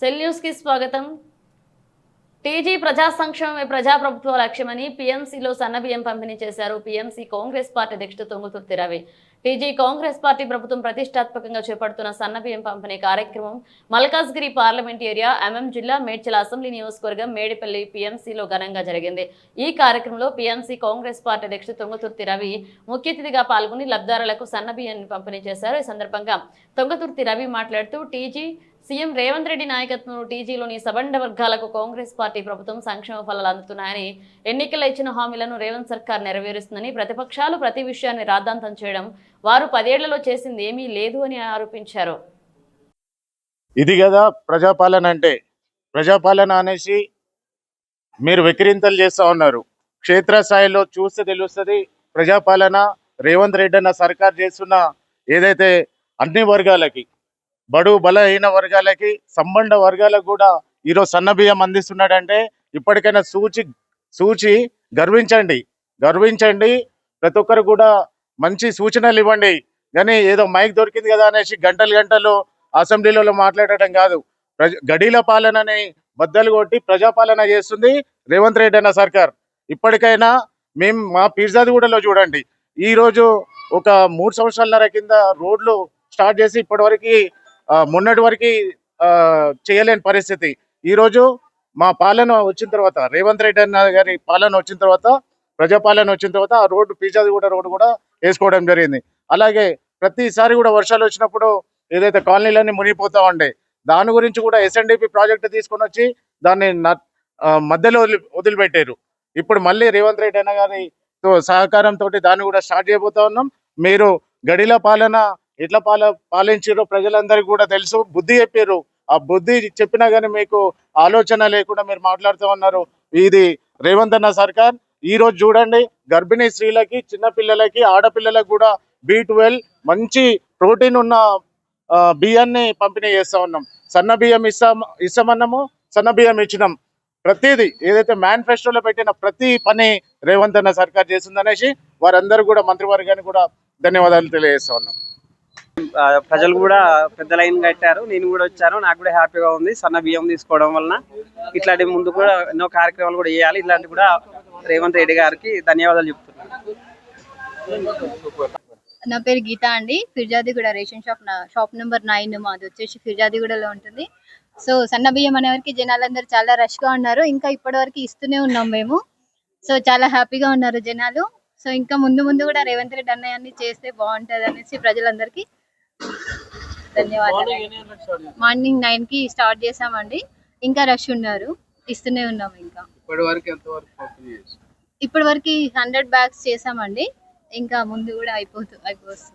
Cell న్యూస్కి స్వాగతం. TG ప్రజా సంక్షేమమే ప్రజాప్రభుత్వ లక్ష్యమని పీఎంసీలో సన్నబియ్యం పంపిణీ చేశారు పీఎంసీ కాంగ్రెస్ పార్టీ అధ్యక్షుడు Tonguturthi Ravi. TG Congress party ప్రభుత్వం ప్రతిష్టాత్మకంగా చేపడుతున్న సన్నబియ్యం పంపిణీ కార్యక్రమం మల్కాజ్గిరి పార్లమెంట్ ఏరియా ఎంఎం జిల్లా మేడ్చల అసెంబ్లీ నియోజకవర్గం మేడిపల్లి పీఎంసీలో ఘనంగా జరిగింది. ఈ కార్యక్రమంలో పీఎంసీ కాంగ్రెస్ పార్టీ అధ్యక్షుడు తొంగతుర్తి రవి ముఖ్య అతిథిగా పాల్గొని లబ్ధారులకు సన్నబియ్యాన్ని పంపిణీ చేశారు. ఈ సందర్భంగా తొంగతుర్తి రవి మాట్లాడుతూ టీజీ సీఎం రేవంత్ రెడ్డి నాయకత్వంలో టీజీలోని సబండ వర్గాలకు కాంగ్రెస్ పార్టీ ప్రభుత్వం సంక్షేమ ఫలాలు అందుతున్నాయని ఎన్నికల్లో ఇచ్చిన హామీలను రేవంత్ సర్కార్ నెరవేరుస్తుందని ప్రతిపక్షాలు ప్రతి విషయాన్ని రాద్ధాంతం చేయడం వారు పదేళ్ళలో చేసింది ఏమీ లేదు అని ఆరోపించారు. ఇది కదా ప్రజాపాలన అంటే. ప్రజాపాలన అనేసి మీరు వెకిరింతలు చేస్తూ ఉన్నారు. క్షేత్రస్థాయిలో చూస్తే తెలుస్తుంది ప్రజాపాలన రేవంత్ రెడ్డి అన్న సర్కార్ చేస్తున్న ఏదైతే అన్ని వర్గాలకి బడు బలహీన వర్గాలకి సంబంధ వర్గాలకు కూడా ఈరోజు సన్నబియ్యం అందిస్తున్నాడంటే ఇప్పటికైనా సూచి సూచి గర్వించండి. గర్వించండి. ప్రతి ఒక్కరు కూడా మంచి సూచనలు ఇవ్వండి. కానీ ఏదో మైక్ దొరికింది కదా అనేసి గంటలు గంటలు అసెంబ్లీలలో మాట్లాడటం కాదు. ప్రజ గడీల పాలనని బద్దలు కొట్టి ప్రజాపాలన చేస్తుంది రేవంత్ రెడ్డి అన్న సర్కార్. ఇప్పటికైనా మేము మా పీర్జాదిగూడలో చూడండి. ఈరోజు ఒక మూడు సంవత్సరాలన్నర కింద రోడ్లు స్టార్ట్ చేసి ఇప్పటివరకు మొన్నటి వరకు చేయలేని పరిస్థితి. ఈరోజు మా పాలన వచ్చిన తర్వాత రేవంత్ రెడ్డి అన్న గారి పాలన వచ్చిన తర్వాత ప్రజాపాలన వచ్చిన తర్వాత ఆ రోడ్డు పీర్జాదిగూడ రోడ్డు కూడా వేసుకోవడం జరిగింది. అలాగే ప్రతిసారి కూడా వర్షాలు వచ్చినప్పుడు ఏదైతే కాలనీలన్నీ మునిగిపోతా ఉండే దాని గురించి కూడా ఎస్ఎన్డిపి ప్రాజెక్ట్ తీసుకొని వచ్చి దాన్ని న- మధ్యలో వదిలి వదిలిపెట్టారు. ఇప్పుడు మళ్ళీ రేవంత్ రెడ్డి అన్న గారితో సహకారంతో దాన్ని కూడా స్టార్ట్ చేయబోతా ఉన్నాం. మీరు గడిల పాలన ఎట్లా పాల పాలించారో ప్రజలందరికీ కూడా తెలుసు. బుద్ధి చెప్పారు ఆ బుద్ధి చెప్పినా కానీ మీకు ఆలోచన లేకుండా మీరు మాట్లాడుతూ ఉన్నారు. ఇది రేవంత్ అన్న సర్కార్. ఈ రోజు చూడండి గర్భిణీ స్త్రీలకి చిన్న పిల్లలకి ఆడపిల్లలకు కూడా బి ట్వెల్వ్ మంచి ప్రోటీన్ ఉన్న బియ్యాన్ని పంపిణీ చేస్తా ఉన్నాం. సన్న బియ్యం ఇస్తాం ఇస్తామన్నాము సన్న బియ్యం ఇచ్చినాం. ప్రతిదీ ఏదైతే మేనిఫెస్టోలో పెట్టిన ప్రతి పని రేవంత్ అన్న సర్కార్ చేసిందనేసి వారందరూ కూడా మంత్రివర్గానికి కూడా ధన్యవాదాలు తెలియజేస్తా ఉన్నాం. ప్రజలు కూడా పెద్ద లైన్ కట్టారు. నేను కూడా వచ్చాను. నాకు కూడా హ్యాపీగా ఉంది. సన్న బియ్యం తీసుకోవడం వలన ఇట్లాంటి ముందు కూడా ఎన్నో కార్యక్రమాలు కూడా చేయాలి. ఇట్లాంటి కూడా రేవంత్ రెడ్డి గారికి ధన్యవాదాలు చెప్తున్నాను. నా పేరు గీత అండి. ఫిర్జాదిగూడ రేషన్ షాప్ నా షాప్ నెంబర్ నైన్ మాది వచ్చేసి ఫిర్జాదిగూడలో ఉంటుంది. సో సన్న బియ్యం అనేవరకు జనాలందరూ చాలా రష్గా ఉన్నారు. ఇంకా ఇప్పటి వరకు ఇస్తూనే ఉన్నాం మేము. సో చాలా హ్యాపీగా ఉన్నారు జనాలు. సో ఇంకా ముందు ముందు కూడా రేవంత్ రెడ్డి అన్నయ్య చేస్తే బాగుంటది అనేసి ప్రజలందరికీ ధన్యవాదాలు. మార్నింగ్ నైన్కి స్టార్ట్ చేసామండి ఇంకా రష్ ఉన్నారు. ఇస్తూనే ఉన్నాం ఇంకా. ఇప్పటి వరకు హండ్రెడ్ బ్యాగ్స్ చేసామండి ఇంకా ముందు కూడా అయిపోతు అయిపోతుంది